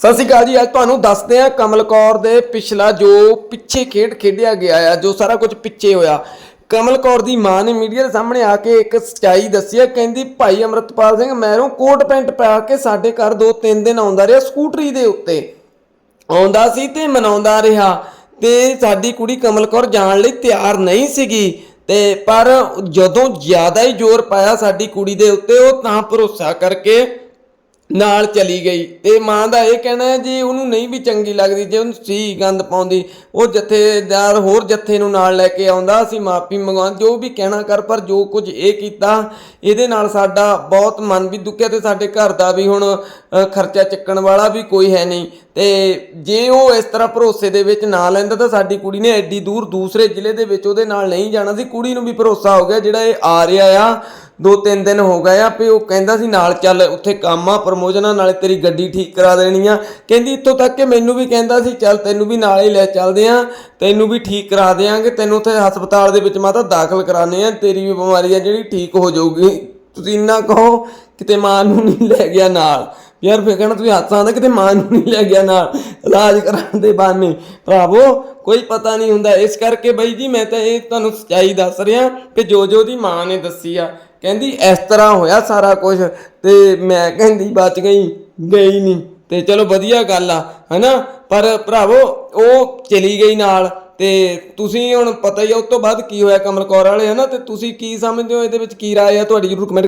ਸਤਿ ਸ਼੍ਰੀ ਅਕਾਲ ਜੀ, ਅੱਜ ਤੁਹਾਨੂੰ ਦੱਸਦੇ ਆ ਕਮਲ ਕੌਰ ਦੇ ਪਿਛਲਾ ਜੋ ਪਿੱਛੇ ਖੇਡ ਖੇਡਿਆ ਗਿਆ ਆ, ਜੋ ਸਾਰਾ ਕੁਝ ਪਿੱਛੇ ਹੋਇਆ। ਕਮਲ ਕੌਰ ਦੀ ਮਾਂ ਨੇ ਮੀਡੀਆ ਦੇ ਸਾਹਮਣੇ ਆ ਕੇ ਇੱਕ ਸਚਾਈ ਦੱਸੀ ਆ, ਕਹਿੰਦੀ, ਭਾਈ ਅਮਰਤਪਾਲ ਸਿੰਘ, ਮੈਰੋਂ ਕੋਟ ਪੈਂਟ ਪਾ ਕੇ ਸਾਡੇ ਘਰ ਦੋ ਤਿੰਨ ਦਿਨ ਆਉਂਦਾ ਰਿਹਾ ਸਕੂਟਰੀ ਦੇ ਉੱਤੇ। ਆਉਂਦਾ ਸੀ ਤੇ ਮਨਾਉਂਦਾ ਰਿਹਾ ਤੇ ਸਾਡੀ ਕੁੜੀ ਕਮਲ ਕੌਰ ਜਾਣ ਲਈ ਤਿਆਰ ਨਹੀਂ ਸੀਗੀ। ਤੇ ਪਰ ਜਦੋਂ ਜ਼ਿਆਦਾ ਹੀ ਜ਼ੋਰ ਪਾਇਆ ਸਾਡੀ ਕੁੜੀ ਦੇ ਉੱਤੇ, ਉਹ ਤਾਂ ਭਰੋਸਾ ਕਰਕੇ ਨਾਲ ਚਲੀ ਗਈ। ਤੇ ਮਾਂ ਦਾ ਇਹ ਕਹਿਣਾ ਹੈ ਜੀ, ਉਹਨੂੰ ਨਹੀਂ ਵੀ ਚੰਗੀ ਲੱਗਦੀ, ਜੇ ਉਹਨੂੰ ਸੀ ਗੰਦ ਪਾਉਂਦੀ, ਉਹ ਜਥੇਦਾਰ ਹੋਰ ਜਥੇ ਨੂੰ ਨਾਲ ਲੈ ਕੇ ਆਉਂਦਾ, ਅਸੀਂ ਮਾਫੀ ਮੰਗਵਾਉਂ ਜੋ ਵੀ ਕਹਿਣਾ ਕਰ, ਪਰ ਜੋ ਕੁਝ ਇਹ ਕੀਤਾ, ਇਹਦੇ ਨਾਲ ਸਾਡਾ ਬਹੁਤ ਮਨ ਵੀ ਦੁੱਖਿਆ ਤੇ ਸਾਡੇ ਘਰ ਦਾ ਵੀ ਹੁਣ ਖਰਚਾ ਚੱਕਣ ਵਾਲਾ ਵੀ ਕੋਈ ਹੈ ਨਹੀਂ। ਤੇ ਜੇ ਉਹ ਇਸ ਤਰ੍ਹਾਂ ਭਰੋਸੇ ਦੇ ਵਿੱਚ ਨਾ ਲੈਂਦਾ, ਤਾਂ ਸਾਡੀ ਕੁੜੀ ਨੇ ਐਡੀ ਦੂਰ ਦੂਸਰੇ ਜ਼ਿਲ੍ਹੇ ਦੇ ਵਿੱਚ ਉਹਦੇ ਨਾਲ ਨਹੀਂ ਜਾਣਾ ਸੀ। ਕੁੜੀ ਨੂੰ ਵੀ ਭਰੋਸਾ ਹੋ ਗਿਆ ਜਿਹੜਾ ਇਹ ਆ ਰਿਹਾ ਆ। ਦੋ ਤਿੰਨ ਦਿਨ ਹੋ ਗਏ ਆ ਵੀ ਉਹ ਕਹਿੰਦਾ ਸੀ, ਨਾਲ ਚੱਲ, ਉੱਥੇ ਕੰਮ ਆ ਪ੍ਰਮੋਸ਼ਨਾਂ ਨਾਲੇ ਤੇਰੀ ਗੱਡੀ ਠੀਕ ਕਰਾ ਦੇਣੀ ਆ। ਕਹਿੰਦੀ, ਇੱਥੋਂ ਤੱਕ ਕਿ ਮੈਨੂੰ ਵੀ ਕਹਿੰਦਾ ਸੀ, ਚੱਲ ਤੈਨੂੰ ਵੀ ਨਾਲ ਹੀ ਲੈ ਚੱਲਦੇ ਆ, ਤੈਨੂੰ ਵੀ ਠੀਕ ਕਰਾ ਦੇਾਂਗੇ ਤੈਨੂੰ ਉੱਥੇ ਹਸਪਤਾਲ ਦੇ ਵਿੱਚ ਮਾਤਾ ਦਾਖਲ ਕਰਾਣੇ ਆ, ਤੇਰੀ ਵੀ ਬਿਮਾਰੀ ਆ ਜਿਹੜੀ ਠੀਕ ਹੋ ਜਾਊਗੀ। ਤੁਸੀਂ ਇੰਨਾ ਕਹੋ, ਕਿਤੇ ਮਾਂ ਨੂੰ ਨਹੀਂ ਲੈ ਗਿਆ ਨਾਲ। ਯਾਰ ਫੇਰ ਕਹਿਣਾ ਤੁਸੀਂ ਹੱਥਾਂ ਦਾ, ਕਿਤੇ ਮਾਂ ਨੂੰ ਨਹੀਂ ਲੈ ਗਿਆ ਨਾਲ। ਇਲਾਜ ਕਰਾਉਣ ਦੇ ਬਾਨੇ ਭਰਾਵੋ, ਕੋਈ ਪਤਾ ਨਹੀਂ ਹੁੰਦਾ। ਇਸ ਕਰਕੇ ਬਾਈ ਜੀ, ਮੈਂ ਤਾਂ ਇਹ ਤੁਹਾਨੂੰ ਸੱਚਾਈ ਦੱਸ ਰਿਹਾ ਕਿ ਜੋ ਜੋ ਦੀ ਮਾਂ ਨੇ ਦੱਸੀ ਆ ਕਹਿੰਦੀ, ਇਸ ਤਰ੍ਹਾਂ ਹੋਇਆ ਸਾਰਾ ਕੁਝ ਤੇ ਮੈਂ ਕਹਿੰਦੀ, ਬਚ ਗਈ ਗਈ ਨਹੀਂ ਤੇ ਚਲੋ ਵਧੀਆ ਗੱਲ ਆ, ਹਨਾ? ਪਰ ਭਰਾਵੋ, ਉਹ ਚਲੀ ਗਈ ਨਾਲ ਤੇ ਤੁਸੀਂ ਹੁਣ ਪਤਾ ਹੀ ਆ, ਉਸ ਤੋਂ ਬਾਅਦ ਕੀ ਹੋਇਆ ਕਮਲ ਕੌਰ ਵਾਲੇ, ਹਨਾ? ਤੇ ਤੁਸੀਂ ਕੀ ਸਮਝਦੇ ਹੋ? ਇਹਦੇ ਵਿੱਚ ਕੀ ਰਾਏ ਆ? ਤੁਹਾਡੀ ਜਰੂਰ ਕਮੈਂਟ